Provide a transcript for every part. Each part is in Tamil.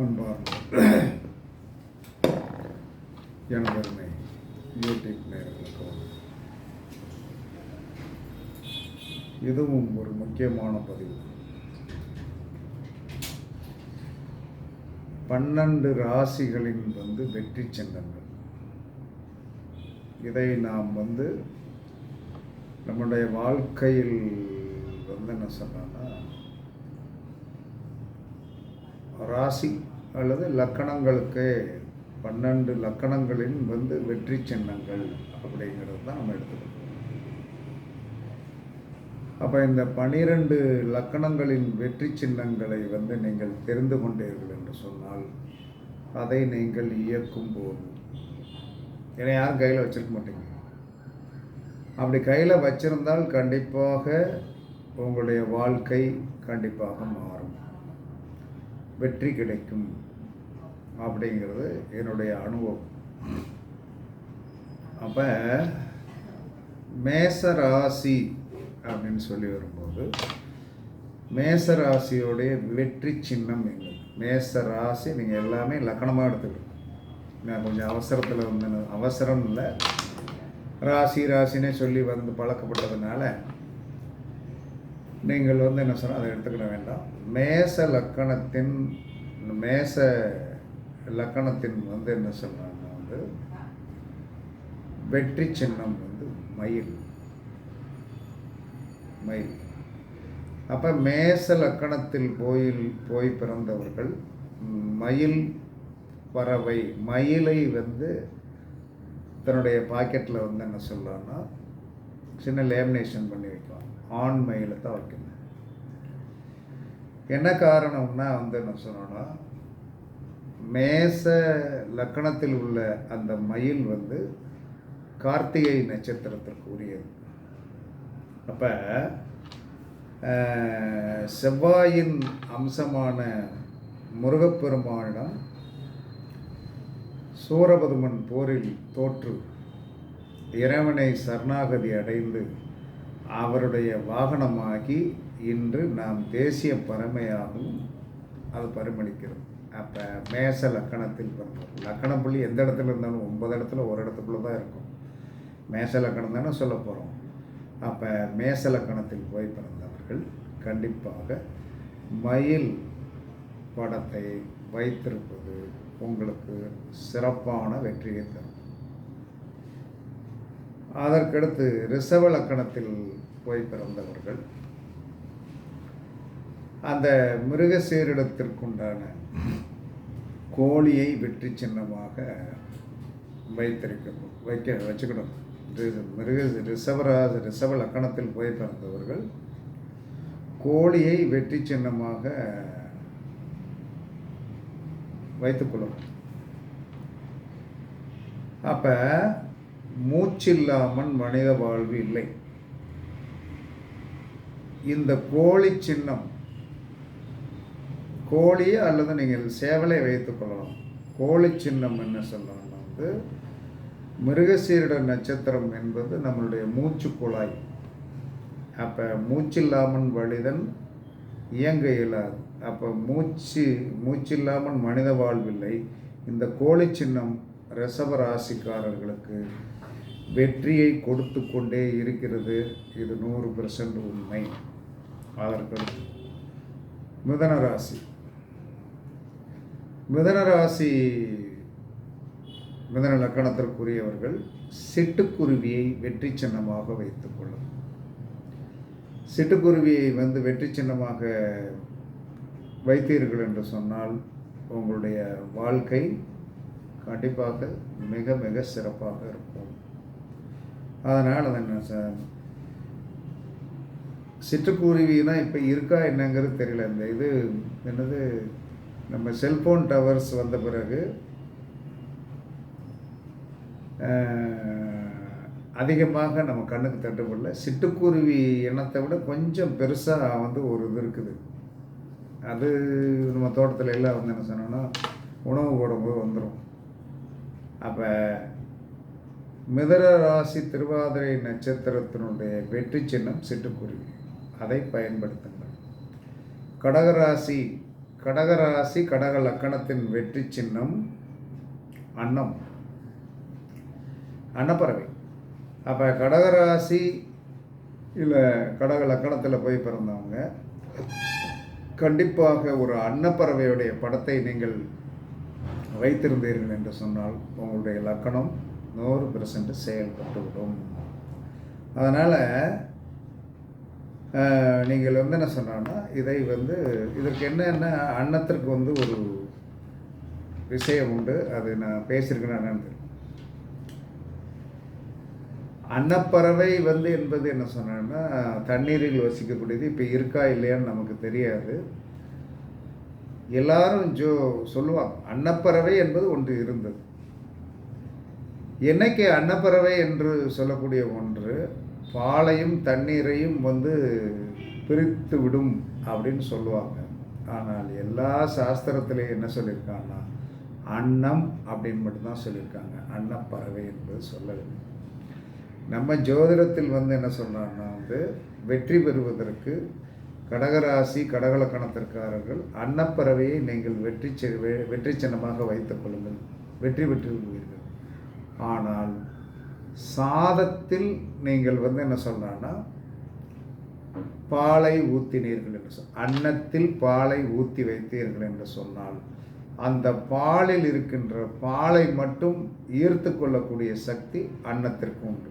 அன்பார்ந்த எனதருமை யூடியூப் நேயர்களுக்கு இதுவும் ஒரு முக்கியமான பதிவு. பன்னெண்டு ராசிகளின் வந்து வெற்றி சின்னங்கள். இதை நாம் வந்து நம்முடைய வாழ்க்கையில் வந்து என்ன சொன்னோன்னா ராசி அல்லது லக்கணங்களுக்கு பன்னெண்டு லக்கணங்களின் வந்து வெற்றி சின்னங்கள் அப்படிங்கிறது தான் நம்ம எடுத்துக்கணும். அப்போ இந்த பனிரெண்டு லக்கணங்களின் வெற்றி சின்னங்களை வந்து நீங்கள் தெரிந்து கொண்டீர்கள் என்று சொன்னால் அதை நீங்கள் இயக்கும் போது ஏன்னா யாரும் கையில் வச்சிருக்க மாட்டீங்க. அப்படி கையில் வச்சிருந்தால் கண்டிப்பாக உங்களுடைய வாழ்க்கை கண்டிப்பாக மாறும். வெற்றி கிடைக்கும் அப்படிங்கிறது என்னுடைய அனுபவம். அப்போ மேச ராசி அப்படின்னு சொல்லி வரும்போது மேசராசியோடைய வெற்றி சின்னம் எங்கள் மேச ராசி நீங்கள் எல்லாமே லக்கணமாக எடுத்துக்கணும். நான் கொஞ்சம் அவசரத்தில் வந்து அவசரம் இல்லை. ராசி ராசினே சொல்லி வந்து பழக்கப்பட்டதுனால நீங்கள் வந்து என்ன சொன்னால் அதை எடுத்துக்கிட வேண்டாம். மேச லக்கணத்தின் மேச லக்கணத்தின் வந்து என்ன சொல்கிறாங்க வந்து வெற்றி சின்னம் வந்து மயில். மயில். அப்போ மேச லக்கணத்தில் போயில் போய் பிறந்தவர்கள் மயில் பறவை மயிலை வந்து தன்னுடைய பாக்கெட்டில் வந்து என்ன சொல்லலாம்னா சின்ன லேமினேஷன் பண்ணி வைக்கலாம் ஆண் மயிலை தான் வைக்கணும். என்ன காரணம்னா வந்து என்ன சொன்னோன்னா மேச லக்கணத்தில் உள்ள அந்த மயில் வந்து கார்த்திகை நட்சத்திரத்திற்கு உரியது அப்போ செவ்வாயின் அம்சமான முருகப்பெருமானிடம் சூரபதுமன் போரில் தோற்று இறைவனை சரணாகதி அடைந்து அவருடைய வாகனமாகி இன்று நாம் தேசிய பறமையாகவும் அது பரிமளிக்கிறோம் அப்போ மேச லக்கணத்தில் பிறந்தோம் லக்கணம் புள்ளி எந்த இடத்துல இருந்தாலும் ஒன்பது இடத்துல ஒரு இடத்துக்குள்ளே தான் இருக்கும். மேச லக்கணம் தானே சொல்ல போகிறோம் அப்போ மேச லக்கணத்தில் போய் பிறந்தவர்கள் கண்டிப்பாக மயில் படத்தை வைத்திருப்பது உங்களுக்கு சிறப்பான வெற்றியை தரும். அதற்கடுத்து ரிசவ லக்கணத்தில் போய் பிறந்தவர்கள். அந்த மிருகசீரிடத்திற்குண்டான கோழியை வெற்றி சின்னமாக வைத்திருக்கணும். வைக்க வச்சுக்கணும். மிருக ரிஷபராஜ ரிசவ லக்கணத்தில் போய் பிறந்தவர்கள் கோழியை வெற்றி சின்னமாக வைத்துக்கொள்ளணும் அப்போ மூச்சில்லாமல் மனித வாழ்வு இல்லை. இந்த கோழி சின்னம் கோழி அல்லது நீங்கள் சேவலை வைத்துக்கொள்ளலாம் கோழி சின்னம் என்ன சொல்லணும்னா வந்து மிருகசீரிட நட்சத்திரம் என்பது நம்மளுடைய மூச்சு குழாய். அப்போ மூச்சில்லாமல் வழிதன் இயங்க இயலாது. அப்போ மூச்சு மூச்சில்லாமல் மனித வாழ்வில்லை. இந்த கோழி சின்னம் ரிசவ ராசிக்காரர்களுக்கு வெற்றியை கொடுத்து கொண்டே இருக்கிறது. இது நூறு பெர்சன்ட் உண்மை. அதற்கடுத்து மிதன ராசி. மிதன ராசி மிதன லக்கணத்திற்குரியவர்கள் சிட்டுக்குருவியை வெற்றி சின்னமாக வைத்துக்கொள்ளும் சிட்டுக்குருவியை வந்து வெற்றி சின்னமாக வைத்தீர்கள் என்று சொன்னால் உங்களுடைய வாழ்க்கை கண்டிப்பாக மிக மிக சிறப்பாக இருக்கும். அதனால் அது சிட்டுக்குருவினா இப்போ இருக்கா என்னங்கிறது தெரியல. இந்த இது என்னது நம்ம செல்ஃபோன் டவர்ஸ் வந்த பிறகு அதிகமாக நம்ம கண்ணுக்கு தட்டுப்படல. சிட்டுக்குருவி இனத்தை விட கொஞ்சம் பெருசாக வந்து ஒரு இது இருக்குது. அது நம்ம தோட்டத்தில் எல்லாம் வந்து என்ன சொன்னோன்னா உணவு போடும்போது வந்துடும் அப்போ மிதர ராசி திருவாதிரை நட்சத்திரத்தினுடைய வெற்றி சின்னம் சிட்டுக்குருவி. அதை பயன்படுத்துங்கள். கடகராசி கடகராசி கடக லக்கணத்தின் வெற்றி சின்னம் அன்னம். அன்னப்பறவை. அப்போ கடகராசி இல்லை கடக லக்கணத்தில் போய் பிறந்தவங்க கண்டிப்பாக ஒரு அன்னப்பறவையுடைய படத்தை நீங்கள் வைத்திருந்தீர்கள் என்று சொன்னால் உங்களுடைய லக்கணம் நூறு பெர்சன்ட் செயல்பட்டுவிடும். அதனால் நீங்கள் வந்து என்ன சொன்னான்னா இதை வந்து இதற்கு என்னென்ன அன்னத்திற்கு வந்து ஒரு விஷயம் உண்டு அது நான் பேசியிருக்கேன் அன்னப்பறவை வந்து என்பது என்ன சொன்னேன்னா தண்ணீரில் வசிக்கக்கூடியது இப்போ இருக்கா இல்லையான்னு நமக்கு தெரியாது. எல்லாரும் ஜோ சொல்லுவாங்க அன்னப்பறவை என்பது ஒன்று இருந்தது. என்னைக்கு அன்னப்பறவை என்று சொல்லக்கூடிய ஒன்று பாலையும் தண்ணீரையும் வந்து பிரித்து விடும் அப்படின்னு சொல்லுவாங்க. ஆனால் எல்லா சாஸ்திரத்திலையும் என்ன சொல்லியிருக்காங்கன்னா அன்னம் அப்படின்னு மட்டும்தான் சொல்லியிருக்காங்க. அன்னப்பறவை என்பது சொல்லவில்லை நம்ம ஜோதிடத்தில் வந்து என்ன சொல்றாங்கன்னா வந்து வெற்றி பெறுவதற்கு கடகராசி கடகலக்கணத்திற்காரர்கள் அன்னப்பறவையை நீங்கள் வெற்றி வெற்றி சின்னமாக வைத்துக் கொள்ளுங்கள். வெற்றி பெற்று விடுவீர்கள் ஆனால் சாதத்தில் நீங்கள் வந்து என்ன சொல்றாங்கன்னா பாலை ஊத்தினீர்கள் என்று சொல் அன்னத்தில் பாலை ஊற்றி வைத்தீர்கள் என்று சொன்னால் அந்த பாலில் இருக்கின்ற பாலை மட்டும் ஈர்த்து கொள்ளக்கூடிய சக்தி அன்னத்திற்கு உண்டு.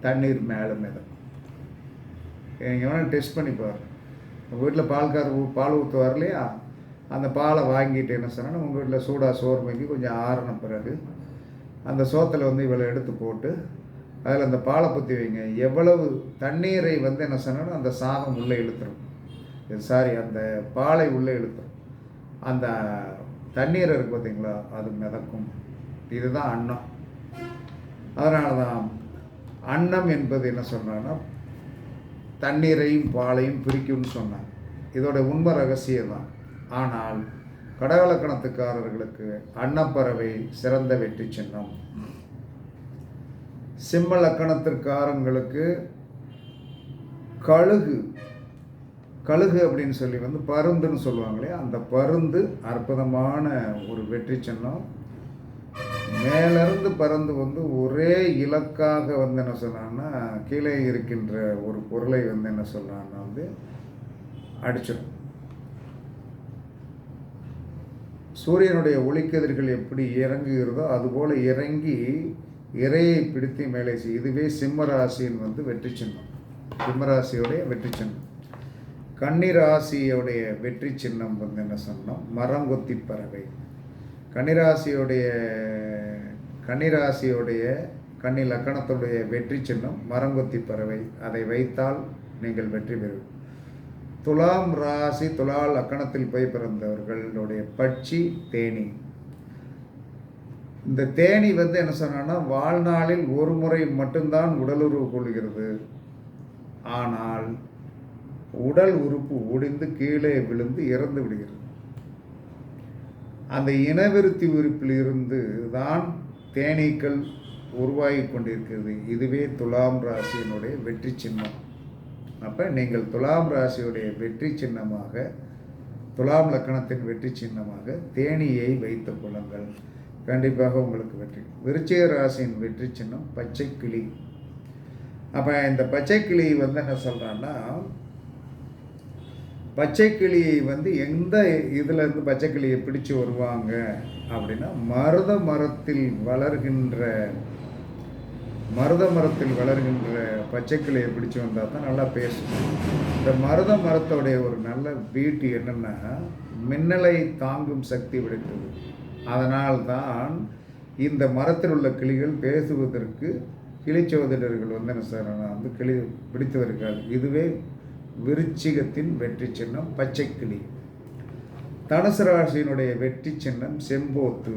தண்ணீர் மேலே மிதக்கும் நீங்கள் வேணால் டெஸ்ட் பண்ணி பாருங்கள் உங்கள் வீட்டில் பால்கார் ஊ- பால் ஊற்றுவார் இல்லையா? அந்த பாலை வாங்கிட்டு என்ன சொன்னால் உங்கள் வீட்டில் சூடாக சோறு வாங்கி கொஞ்சம் ஆறின பிறகு அந்த சோத்தில் வந்து இவ்வளோ எடுத்து போட்டு அதில் அந்த பாலை பற்றி வைங்க. எவ்வளவு தண்ணீரை வந்து என்ன சொன்னாலும் அந்த சாதம் உள்ளே இழுத்துரும். சாரி அந்த பாலை உள்ளே இழுத்துரும். அந்த தண்ணீர் இருக்கு பார்த்தீங்களா அது மிதக்கும். இதுதான் அன்னம். அதனால தான் அன்னம் என்பது என்ன சொன்னாங்கன்னா தண்ணீரையும் பாலையும் பிரிக்கும்னு சொன்னாங்க. இதோட உண்மை ரகசியம் தான் ஆனால் கடகலக்கணத்துக்காரர்களுக்கு அன்னப்பறவை சிறந்த வெற்றி சின்னம். சிம்ம லக்கணத்திற்காரங்களுக்கு கழுகு. கழுகு அப்படின்னு சொல்லி வந்து பருந்துன்னு சொல்லுவாங்களே அந்த பருந்து அற்புதமான ஒரு வெற்றி சின்னம். மேலிருந்து பறந்து வந்து ஒரே இலக்காக வந்து என்ன சொன்னான்னா கீழே இருக்கின்ற ஒரு பொருளை வந்து என்ன சொல்றான்னா வந்து அடிச்சிடும். சூரியனுடைய ஒளிக்கதிர்கள் எப்படி இறங்குகிறதோ அதுபோல் இறங்கி இறையை பிடித்து மேலே செய். இதுவே சிம்மராசியின் வந்து வெற்றி சின்னம். சிம்மராசியுடைய வெற்றி சின்னம். கன்னிராசியோடைய வெற்றி சின்னம் வந்து என்ன சொன்னோம்? மரங்கொத்தி பறவை. கன்னிராசியுடைய கன்னிராசியுடைய கன்னி லக்கணத்துடைய வெற்றி சின்னம் மரங்கொத்தி பறவை. அதை வைத்தால் நீங்கள் வெற்றி பெறுவீர்கள். துலாம் ராசி துலா லக்கணத்தில் போய் பிறந்தவர்களுடைய பட்சி தேனி. இந்த தேனி வந்து என்ன சொன்னான்னா வாழ்நாளில் ஒரு முறை மட்டும்தான் உடலுறவு கொள்கிறது. ஆனால் உடல் உறுப்பு ஒடிந்து கீழே விழுந்து இறந்து விடுகிறது. அந்த இனவிருத்தி உறுப்பில் இருந்து தான் தேனீக்கள் உருவாகி கொண்டிருக்கிறது. இதுவே துலாம் ராசியினுடைய வெற்றி சின்னம். அப்போ நீங்கள் துலாம் ராசியுடைய வெற்றி சின்னமாக துலாம் லக்கணத்தின் வெற்றி சின்னமாக தேனியை வைத்து கொள்ளுங்கள். கண்டிப்பாக உங்களுக்கு வெற்றி. விருச்சிக ராசியின் வெற்றி சின்னம் பச்சை கிளி. அப்போ இந்த பச்சை கிளி வந்து என்ன சொல்கிறான்னா பச்சை கிளியை வந்து எந்த இதுலேருந்து பச்சை கிளியை பிடிச்சி வருவாங்க அப்படின்னா மருத மரத்தில் வளர்கின்ற மருத மரத்தில் வளர்கின்ற பச்சை கிளியை பிடிச்சு வந்தால் தான் நல்லா பேசும். இந்த மருத மரத்தோடைய ஒரு நல்ல பியூட்டி என்னென்னா மின்னலை தாங்கும் சக்தி படைத்தது அதனால் தான் இந்த மரத்தில் உள்ள கிளிகள் பேசுவதற்கு கிளிச்சோதிடர்கள் வந்து என்ன சார் வந்து கிளி பிடித்து இதுவே விருச்சிகத்தின் வெற்றி சின்னம் பச்சை கிளி தனுசு ராசியினுடைய வெற்றி சின்னம் செம்போத்து.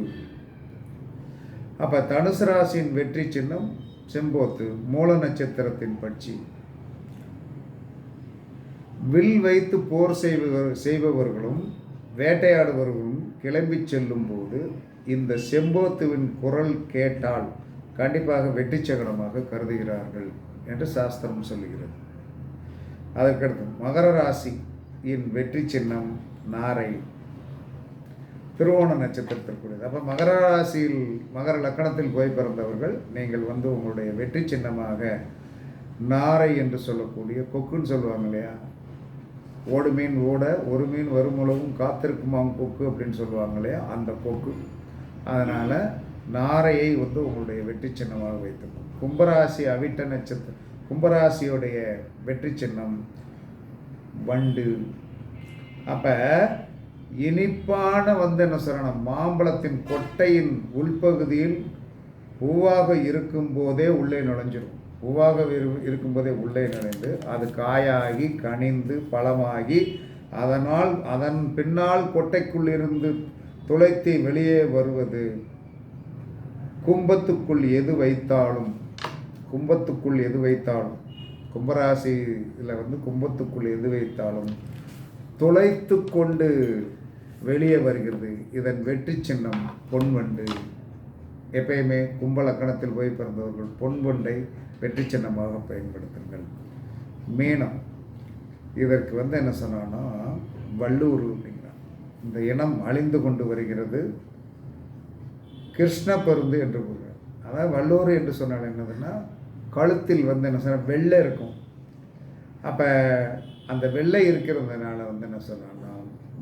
அப்போ தனுசு ராசியின் வெற்றி சின்னம் செம்போத்து மூல நட்சத்திரத்தின் பட்சி. வில் வைத்து போர் செய்பவர் செய்பவர்களும் வேட்டையாடுபவர்களும் கிளம்பி செல்லும் போது இந்த செம்போத்துவின் குரல் கேட்டால் கண்டிப்பாக வெற்றி சகனமாக கருதுகிறார்கள் என்று சாஸ்திரம் சொல்லுகிறது. அதற்கடுத்து மகர ராசியின் வெற்றி சின்னம் நாரை திருவோண நட்சத்திரத்திற்குரியது. அப்போ மகர ராசியில் மகர லக்கணத்தில் போய் பிறந்தவர்கள் நீங்கள் வந்து உங்களுடைய வெற்றி சின்னமாக நாரை என்று சொல்லக்கூடிய கொக்குன்னு சொல்லுவாங்க இல்லையா? ஓடு மீன் ஓட ஒரு மீன் வருமுளவும் காத்திருக்குமாம் கொக்கு அப்படின்னு சொல்லுவாங்க இல்லையா? அந்த கொக்கு. அதனால் நாரையை வந்து உங்களுடைய வெற்றி சின்னமாக வைத்துக்கணும் கும்பராசி அவிட்ட நட்சத்திரம் கும்பராசியுடைய வெற்றி சின்னம் வண்டு. அப்போ இனிப்பான வந்து என்ன சொல்லணும் மாம்பழத்தின் கொட்டையின் உள்பகுதியில் பூவாக இருக்கும்போதே உள்ளே நுழைஞ்சிடும் பூவாக இருக்கும்போதே உள்ளே நுழைந்து அது காயாகி கனிந்து பழமாகி அதனால் அதன் பின்னால் கொட்டைக்குள் இருந்து துளைத்து வெளியே வருவது. கும்பத்துக்குள் எது வைத்தாலும் கும்பத்துக்குள் எது வைத்தாலும் கும்பராசியில் வந்து கும்பத்துக்குள் எது வைத்தாலும் துளைத்து கொண்டு வெளியே வருகிறது. இதன் வெற்றி சின்னம் பொன்வண்டு எப்பயுமே கும்பலக்கணத்தில் போய் பிறந்தவர்கள் பொன்வண்டை வெற்றி சின்னமாக பயன்படுத்துங்கள். மீனம். இதற்கு வந்து என்ன சொன்னான்னா வள்ளூர் அப்படிங்கிறான் இந்த இனம் அழிந்து கொண்டு வருகிறது. கிருஷ்ண பருந்து என்று கூறுகிறார். அதாவது வள்ளூர் என்று சொன்னால் என்னதுன்னா கழுத்தில் வந்து என்ன சொன்னால் வெள்ளை இருக்கும். அப்போ அந்த வெள்ளை இருக்கிறதுனால வந்து என்ன சொன்னால்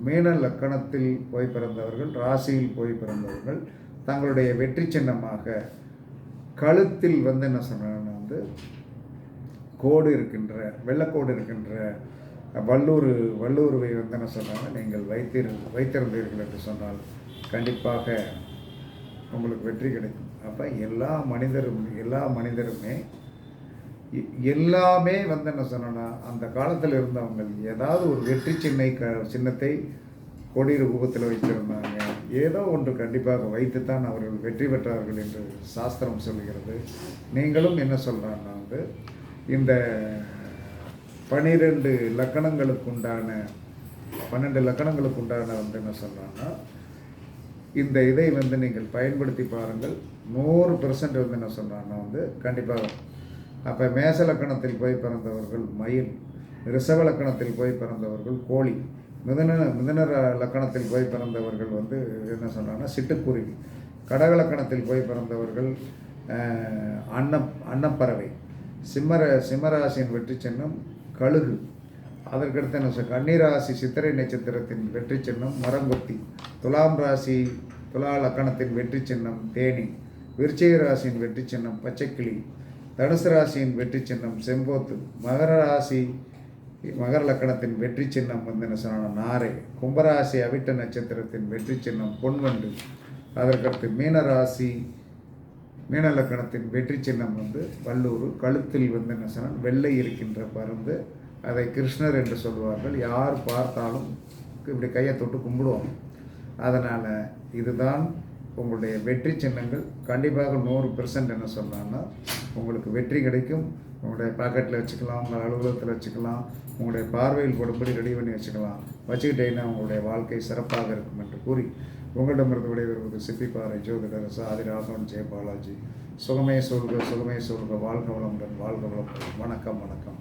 மீன லக்கணத்தில் போய் பிறந்தவர்கள் ராசியில் போய் பிறந்தவர்கள் தங்களுடைய வெற்றி சின்னமாக கழுத்தில் வந்து என்ன சொன்னாங்கன்னா வந்து கோடு இருக்கின்ற வெள்ளக்கோடு இருக்கின்ற வல்லூர் வல்லூருவை வந்து என்ன சொன்னாங்க நீங்கள் வைத்திரு வைத்திருந்தீர்கள் என்று சொன்னால் கண்டிப்பாக உங்களுக்கு வெற்றி கிடைக்கும். அப்போ எல்லா மனிதரும் எல்லா மனிதருமே எல்லாமே வந்து என்ன சொன்னோன்னா அந்த காலத்தில் இருந்தவங்க ஏதாவது ஒரு வெற்றி சின்னை க சின்னத்தை கொடி ரூபத்தில் வைத்திருந்தாங்க. ஏதோ ஒன்று கண்டிப்பாக வைத்துத்தான் அவர்கள் வெற்றி பெற்றார்கள் என்று சாஸ்திரம் சொல்கிறது நீங்களும் என்ன சொல்கிறாங்கன்னா வந்து இந்த பனிரெண்டு லக்கணங்களுக்கு உண்டான பன்னெண்டு லக்கணங்களுக்கு உண்டான வந்து என்ன சொல்கிறாங்கன்னா இந்த இதை வந்து நீங்கள் பயன்படுத்தி பாருங்கள். நூறு பெர்சன்ட் வந்து என்ன சொல்கிறாங்கன்னா வந்து கண்டிப்பாக அப்போ மேச லக்கணத்தில் போய் பிறந்தவர்கள் மயில் ரிஷப லக்கணத்தில் போய் பிறந்தவர்கள் கோழி மிதன மிதன லக்கணத்தில் போய் பிறந்தவர்கள் வந்து என்ன சொன்னாங்கன்னா சிட்டுக்குருவி கடகலக்கணத்தில் போய் பிறந்தவர்கள் அன்ன அன்னப்பறவை சிம்மர சிம்மராசியின் வெற்றி சின்னம் கழுகு அதற்கடுத்து என்ன சொல் கன்னிராசி சித்திரை நட்சத்திரத்தின் வெற்றி சின்னம் மரங்கொத்தி துலாம் ராசி துலா லக்கணத்தின் வெற்றி சின்னம் தேனி விருச்சிக ராசியின் வெற்றி சின்னம் பச்சைக்கிளி தனுசு ராசியின் வெற்றி சின்னம் செம்போத்து. மகர ராசி மகர லக்கணத்தின் வெற்றி சின்னம் வந்து என்ன சொன்னால் நாரை. கும்பராசி அவிட்ட நட்சத்திரத்தின் வெற்றி சின்னம் பொன்வண்டு. அதற்கடுத்து மீனராசி மீன லக்கணத்தின் வெற்றி சின்னம் வந்து வல்லூர். கழுத்தில் வந்து என்ன சொன்னால் வெள்ளை இருக்கின்ற பருந்து. அதை கிருஷ்ணர் என்று சொல்வார்கள். யார் பார்த்தாலும் இப்படி கையை தொட்டு கும்பிடுவோம் அதனால் இதுதான் உங்களுடைய வெற்றி சின்னங்கள் கண்டிப்பாக நூறு பெர்சன்ட் என்ன சொல்லலாம்னா உங்களுக்கு வெற்றி கிடைக்கும். உங்களுடைய பாக்கெட்டில் வச்சுக்கலாம் உங்கள் அலுவலகத்தில் வச்சுக்கலாம் உங்களுடைய பார்வையில் கொடுப்படி ரெடி பண்ணி வச்சுக்கலாம். வச்சுக்கிட்டீங்கன்னா உங்களுடைய வாழ்க்கை சிறப்பாக இருக்கும் என்று கூறி உங்களிடமிருந்து விடைபெறுவது சிப்பிப்பாறை ஜோதிடர் சாதி ராகவன் ஜெய பாலாஜி சுகமே சொல்க சுகமே சொல்க வாழ்க வளமுடன் வாழ்க வளமுடன். வணக்கம் வணக்கம்.